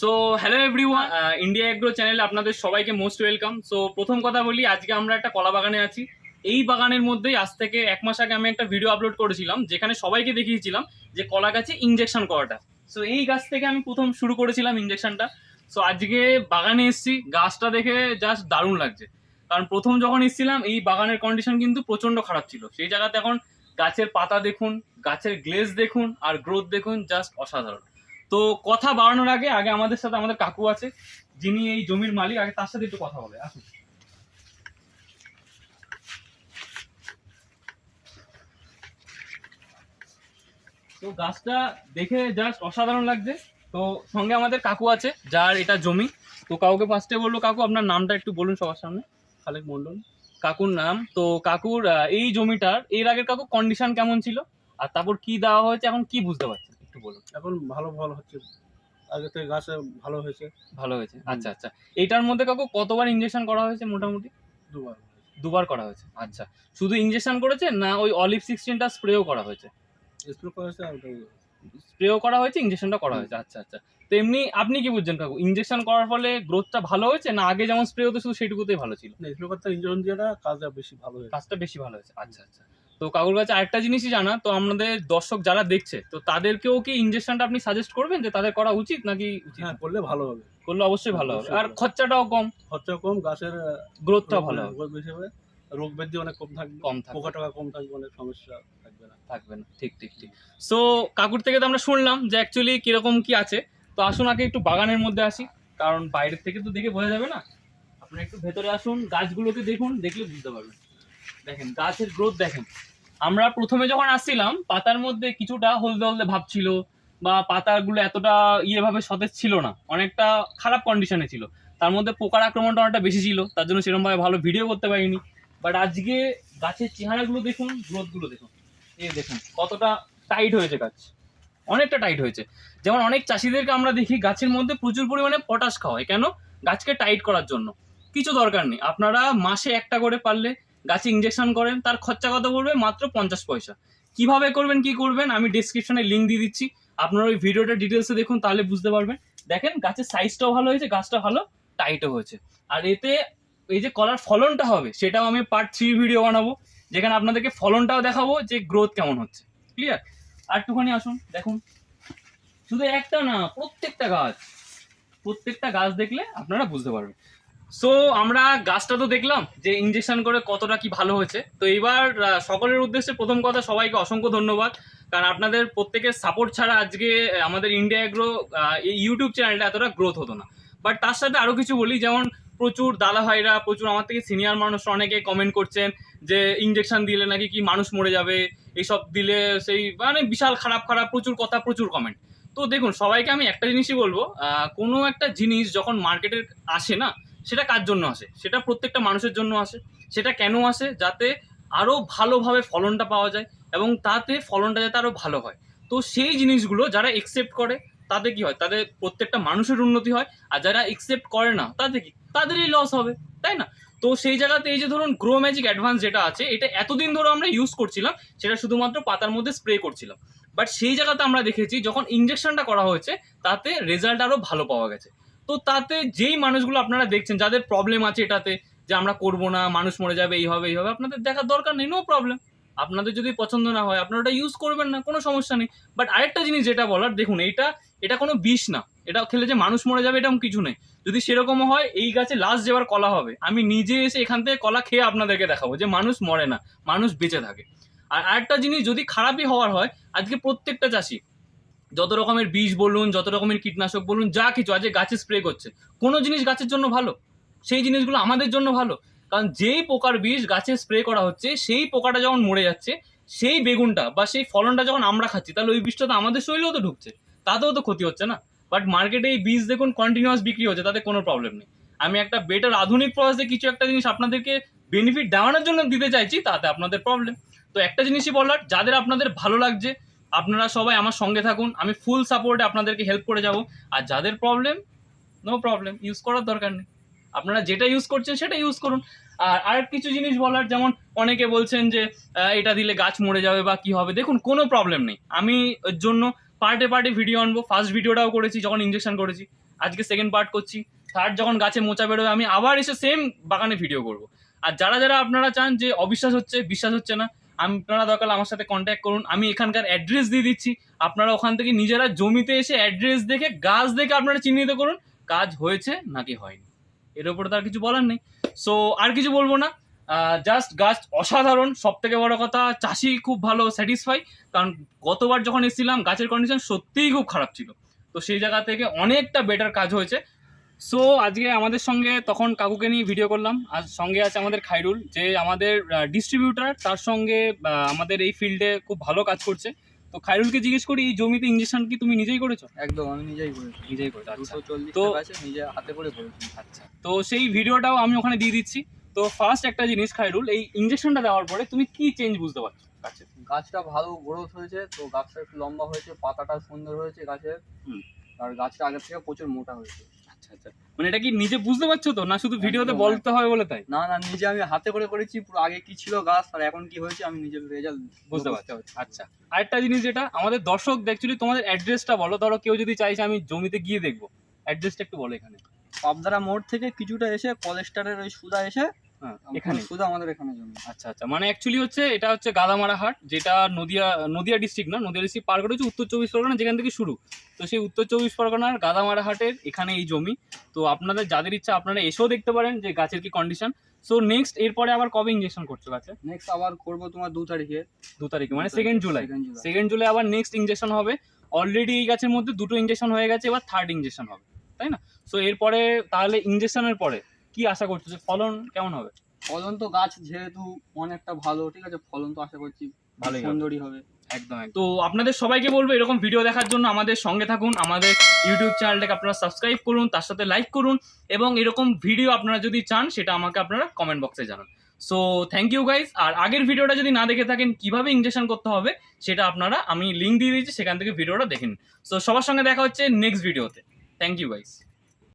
So hello everyone India agro চ্যানেলে আপনাদের সবাইকে মোস্ট ওয়েলকাম সো প্রথম কথা বলি আজকে আমরা একটা কলা বাগানে আছি। এই বাগানের মধ্যেই আজ থেকে এক মাস আগে আমি একটা ভিডিও আপলোড করেছিলাম যেখানে সবাইকে দেখিয়েছিলাম যে কলা গাছে ইঞ্জেকশন করাটা। সো এই গাছ থেকে আমি প্রথম শুরু করেছিলাম ইঞ্জেকশনটা সো আজকে বাগানে এসছি গাছটা দেখে জাস্ট দারুণ লাগছে। কারণ প্রথম যখন এসেছিলাম এই বাগানের কন্ডিশন কিন্তু প্রচণ্ড খারাপ ছিল। সেই জায়গাতে এখন গাছের পাতা দেখুন গাছের গ্লেজ দেখুন আর গ্রোথ দেখুন জাস্ট অসাধারণ। তো কথা বাড়ানোর আগে আগে আমাদের সাথে আমাদের কাকু আছে, যিনি এই জমির মালিক, আগে তার সাথে একটু কথা বলে, আসুন। তো গাছটা দেখে জাস্ট অসাধারণ লাগছে। তো সঙ্গে আমাদের কাকু আছে, যার এটা জমি। তো কাউকে ফার্স্টে বলল, কাকু, আপনার নামটা একটু বলুন সবার সামনে। খালেক মন্ডল কাকুর নাম, তো কাকুর এই জমিটার, এর আগের কাকু কন্ডিশন কেমন ছিল? আর তারপর কি দেওয়া হয়েছে, এখন কি বুঝতে পারছেন একটু বলুন। এখন ভালো ফল হচ্ছে। আগে থেকে গাছে ভালো হয়েছে। ভালো হয়েছে। আচ্ছা আচ্ছা। এটার মধ্যে কাকু কতবার ইনজেকশন করা হয়েছে মোটামুটি? দুবার দুবার করা হয়েছে। আচ্ছা। শুধু ইনজেকশন করেছে না ওই অলিভ সিক্সটিনটা স্প্রেও করা হয়েছে? স্প্রে আর ওটা স্প্রেও করা হয়েছে ইনজেকশনটা করা হয়েছে। আচ্ছা আচ্ছা। তো এমনি আপনি কি বুঝছেন কাকু? ইনজেকশন করার ফলে গ্রোথটা ভালো হয়েছে না আগে যেমন স্প্রে হতো শুধু সেটুকুতেই ভালো ছিল? না স্প্রে করতে ইঞ্জেকশন দিয়ে কাজটা বেশি ভালো হয়েছে। কাজটা বেশি ভালো হয়েছে। আচ্ছা আচ্ছা। তো কাকুর কাছে আরেকটা জিনিসই জানা তো আমাদের দর্শক যারা দেখছে তো তাদেরকেও কি ইনজেকশনটা আপনি সাজেস্ট করবেন যে তাদের করা উচিত নাকি উচিত? হ্যাঁ করলে ভালো হবে। করলে অবশ্যই ভালো হবে। আর খরচাটাও কম। খরচা কম গাছের গ্রোথটাও ভালো হবে বেশি হবে। রোগ ব্যাধি অনেক কম থাকবে। কম থাকবে। পোকা টোকা কম থাকবে অনেক সমস্যা থাকবে না। থাকবে না। ঠিক ঠিক ঠিক। সো কাকুর থেকে তো আমরা শুনলাম যে অ্যাকচুয়ালি কীরকম কি আছে। তো আসুন আগে একটু বাগানের মধ্যে আসি। কারণ বাইরের থেকে তো দেখে বোঝা যাবে না। আপনি একটু ভেতরে আসুন গাছগুলোকে দেখুন দেখলে বুঝতে পারবেন। দেখেন, গাছের গ্রোথ দেখেন। আমরা প্রথমে যখন আসছিলাম, পাতার মধ্যে কিছুটা হলদে হলদে ভাব ছিল বা পাতাগুলো এতটা ইয়েভাবে সতেজ ছিল না, অনেকটা খারাপ কন্ডিশনে ছিল। তার মধ্যে পোকার আক্রমণটা অনেকটা বেশি ছিল, তার জন্য সেরকমভাবে ভালো ভিডিও করতে পারিনি। বাট আজকে গাছের চেহারাগুলো দেখুন গ্রোথগুলো দেখুন। এই দেখুন, কতটা টাইট হয়েছে গাছ। অনেকটা টাইট হয়েছে। যেমন অনেক চাষিদেরকে আমরা দেখি, গাছের মধ্যে প্রচুর পরিমাণে পটাশ খাওয়ায়। কেন? গাছকে টাইট করার জন্য। কিছু দরকার নেই। আপনারা মাসে একটা করে পারলে গাছে ইঞ্জেকশন করেন, তার খরচা কত পড়বে? মাত্র পঞ্চাশ পয়সা। কীভাবে করবেন, কি করবেন, আমি ডিসক্রিপশনে লিঙ্ক দিয়ে দিচ্ছি। আপনারা ওই ভিডিওটা ডিটেলসে দেখুন, তাহলে বুঝতে পারবেন। দেখেন, গাছের সাইজটাও ভালো হয়েছে, গাছটা ভালো টাইটও হয়েছে। আর এতে এই যে কলার ফলনটা হবে, সেটাও আমি পার্ট থ্রি ভিডিও বানাবো, যেখানে আপনাদেরকে ফলনটাও দেখাবো যে গ্রোথ কেমন হচ্ছে। ক্লিয়ার আর একটুখানি আসুন, দেখুন। শুধু একটা না, প্রত্যেকটা গাছ প্রত্যেকটা গাছ দেখলে আপনারা বুঝতে পারবেন। সো আমরা গাছটা তো দেখলাম যে ইঞ্জেকশন করে কতটা কি ভালো হয়েছে। তো এবার সকলের উদ্দেশ্যে প্রথম কথা, সবাইকে অসংখ্য ধন্যবাদ। কারণ আপনাদের প্রত্যেকের সাপোর্ট ছাড়া আজকে আমাদের ইন্ডিয়া এগ্রো এই ইউটিউব চ্যানেলটা এতটা গ্রোথ হতো না। বাট তার সাথে আরও কিছু বলি, যেমন প্রচুর দাদা ভাইরা, প্রচুর আমার থেকে সিনিয়র মানুষরা অনেকে কমেন্ট করছেন যে ইঞ্জেকশন দিলে নাকি কি মানুষ মরে যাবে, এইসব দিলে সেই মানে বিশাল খারাপ খারাপ, প্রচুর কথা, প্রচুর কমেন্ট তো দেখুন, সবাইকে আমি একটা জিনিসই বলব কোনো একটা জিনিস যখন মার্কেটে আসে না সেটা কার জন্য আসে? সেটা প্রত্যেকটা মানুষের জন্য আসে। সেটা কেন আসে? যাতে আরও ভালোভাবে ফলনটা পাওয়া যায় এবং তাতে ফলনটা যাতে আরও ভালো হয়। তো সেই জিনিসগুলো যারা একসেপ্ট করে, তাতে কি হয়? তাদের প্রত্যেকটা মানুষের উন্নতি হয়। আর যারা একসেপ্ট করে না, তাতে কি? তাদেরই লস হবে, তাই না? তো সেই জায়গাতে এই যে ধরুন গ্রো ম্যাজিক অ্যাডভান্স যেটা আছে, এটা এতদিন ধরে আমরা ইউজ করছিলাম, সেটা শুধুমাত্র পাতার মধ্যে স্প্রে করছিলাম। বাট সেই জায়গাতে আমরা দেখেছি, যখন ইঞ্জেকশনটা করা হয়েছে, তাতে রেজাল্ট আরও ভালো পাওয়া গেছে। তো তাতে যেই মানুষগুলো আপনারা দেখছেন, যাদের প্রবলেম আছে এটাতে, যে আমরা করব না, মানুষ মরে যাবে, এই হবে এই হবে, আপনাদের দেখার দরকার নেই নো প্রবলেম আপনাদের যদি পছন্দ না হয়, আপনারা ওটা ইউজ করবেন না, কোনো সমস্যা নেই। বাট আরেকটা জিনিস যেটা বলার, দেখুন, এইটা, এটা কোনো বিষ না। এটা খেলে যে মানুষ মরে যাবে, এরকম কিছু নেই। যদি সেরকমও হয়, এই গাছে লাস্ট যেবার কলা হবে। আমি নিজে এসে এখান থেকে কলা খেয়ে আপনাদেরকে দেখাবো যে মানুষ মরে না, মানুষ বেঁচে থাকে। আর আরেকটা জিনিস যদি খারাপই হওয়ার হয়, আজকে প্রত্যেকটা চাষি যত রকমের বীজ বলুন, যত রকমের কীটনাশক বলুন, যা কিছু আজকে গাছে স্প্রে করছে কোনো জিনিস গাছের জন্য ভালো, সেই জিনিসগুলো আমাদের জন্য ভালো। কারণ যেই পোকার বীজ গাছে স্প্রে করা হচ্ছে, সেই পোকাটা যখন মরে যাচ্ছে, সেই বেগুনটা বা সেই ফলনটা যখন আমরা খাচ্ছি, তাহলে ওই বীজটা তো আমাদের শরীরেও তো ঢুকছে। তাতেও তো ক্ষতি হচ্ছে না। বাট মার্কেটে এই বীজ দেখুন কন্টিনিউয়াস বিক্রি হচ্ছে, তাতে কোনো প্রবলেম নেই। আমি একটা বেটার আধুনিক প্রসেসে কিছু একটা জিনিস আপনাদেরকে বেনিফিট দেওয়ানোর জন্য দিতে চাইছি, তাতে আপনাদের প্রবলেম তো একটা জিনিসই বলার, যাদের আপনাদের ভালো লাগছে আপনারা সবাই আমার সঙ্গে থাকুন, আমি ফুল সাপোর্টে আপনাদেরকে হেল্প করে যাব। আর যাদের প্রবলেম নো প্রবলেম ইউজ করার দরকার নেই। আপনারা যেটা ইউজ করছেন সেটা ইউজ করুন। আর আর কিছু জিনিস বলার, যেমন অনেকে বলছেন যে এটা দিলে গাছ মরে যাবে বা কি হবে। দেখুন, কোনো প্রবলেম নেই। আমি ওর জন্য পার্টে পার্টে ভিডিও আনব। ফার্স্ট ভিডিওটাও করেছি, যখন ইঞ্জেকশন করেছি। আজকে সেকেন্ড পার্ট করছি। থার্ড যখন গাছে মোচা বেরোবে, আমি আবার এসে সেম বাগানে ভিডিও করব। আর যারা যারা আপনারা চান যে, অবিশ্বাস হচ্ছে, বিশ্বাস হচ্ছে না আপনারা দরকার আমার সাথে কন্ট্যাক্ট করুন। আমি এখানকার অ্যাড্রেস দিয়ে দিচ্ছি। আপনারা ওখান থেকে নিজেরা জমিতে এসে অ্যাড্রেস দেখে, গাছ দেখে আপনারা চিহ্নিত করুন। কাজ হয়েছে নাকি হয়নি। এর উপরে তো আর কিছু বলার নেই। সো আর কিছু বলব না। জাস্ট গাছ অসাধারণ। সব থেকে বড় কথা, চাষি খুব ভালো স্যাটিসফাই কারণ গতবার যখন এসেছিলাম, গাছের কন্ডিশন সত্যিই খুব খারাপ ছিল। তো সেই জায়গা থেকে অনেকটা বেটার কাজ হয়েছে। সো আজকে আমাদের সঙ্গে তখন কাকুকে নিয়ে ভিডিও করলাম। আর সঙ্গে আছে আমাদের খাইরুল যে আমাদের ডিস্ট্রিবিউটার তার সঙ্গে আমাদের এই ফিল্ডে খুব ভালো কাজ করছে। তো খাইরুলকে জিজ্ঞেস করি এই জমিতে ইঞ্জেকশন কি তুমি নিজেই করেছ? একদম আমি নিজেই করেছি। নিজেই করেছ আচ্ছা। তো- আছে নিজে হাতে করে করেছি। আচ্ছা। তো সেই ভিডিওটাও আমি ওখানে দিয়ে দিচ্ছি। তো ফার্স্ট একটা জিনিস খাইরুল এই ইঞ্জেকশনটা দেওয়ার পরে তুমি কি চেঞ্জ বুঝতে পারছ গাছে? গাছটা ভালো গ্রোথ হয়েছে তো গাছটা একটু লম্বা হয়েছে পাতাটা সুন্দর হয়েছে গাছের। হুম। আর গাছটা আগের থেকে প্রচুর মোটা হয়েছে। আচ্ছা আচ্ছা। মানে এটা কি নিজে বুঝতে পারছ তো? না শুধু ভিডিওতে বলতে হবে বলে তাই? না না নিজে আমি হাতে করে করেছি পুরো আগে কি ছিল গাছ আর এখন কি হয়েছে আমি নিজের রেজাল্ট বুঝতে পারছি। আচ্ছা আরেকটা জিনিস যেটা আমাদের দর্শক অ্যাকচুয়ালি তোমাদের অ্যাড্রেসটা বলো ধরো কেউ যদি চাইছে আমি জমিতে গিয়ে দেখব। অ্যাড্রেসটা একটু বলো এখানে। পাবদারা মোড় থেকে কিছুটা এসে কলেস্টারের ওই সুদা এসে এখানে এখানে। সুদা আমাদের এখানে জমি। আচ্ছা আচ্ছা। মানে অ্যাকচুয়ালি হচ্ছে এটা হচ্ছে গাদামারা হাট যেটা নদিয়া নদিয়া ডিস্ট্রিক্ট না নদিয়া ডিস্ট্রিক্ট পার করে হচ্ছে উত্তর চব্বিশ পরগনা যেখান থেকে শুরু। তো সেই উত্তর চব্বিশ পরগনার গাদামারা হাটের এখানে এই জমি। তো আপনাদের যাদের ইচ্ছা আপনারা এসেও দেখতে পারেন যে গাছের কি কন্ডিশন সো নেক্সট এরপরে আবার কবে ইঞ্জেকশন করছ গাছে? নেক্সট আবার করব তোমার দু তারিখে। দু তারিখে মানে second July July. Second July আবার নেক্সট ইঞ্জেকশন হবে। অলরেডি এই গাছের মধ্যে দুটো ইঞ্জেকশন হয়ে গেছে এবার থার্ড ইঞ্জেকশন হবে। তাই না? সো এরপরে তাহলে ইঞ্জেকশনের পরে কি আশা করছ যে ফলন কেমন হবে? ফলন তো গাছ যেহেতু অনেকটা ভালো ঠিক আছে? ফলন তো আশা করছি ভালোই সুন্দরই হবে। একদম। তো আপনাদের সবাইকে বলব এরকম ভিডিও দেখার জন্য আমাদের সঙ্গে থাকুন আমাদের ইউটিউব চ্যানেলটাকে আপনারা সাবস্ক্রাইব করুন তার সাথে লাইক করুন এবং এরকম ভিডিও আপনারা যদি চান সেটা আমাকে আপনারা কমেন্ট বক্সে জানান। সো থ্যাংক ইউ গাইস আর আগের ভিডিওটা যদি না দেখে থাকেন কীভাবে ইনজেকশন করতে হবে সেটা আপনারা আমি লিঙ্ক দিয়ে দিয়েছি সেখান থেকে ভিডিওটা দেখেন সো সবার সঙ্গে দেখা হচ্ছে নেক্সট ভিডিওতে থ্যাংক ইউ গাইস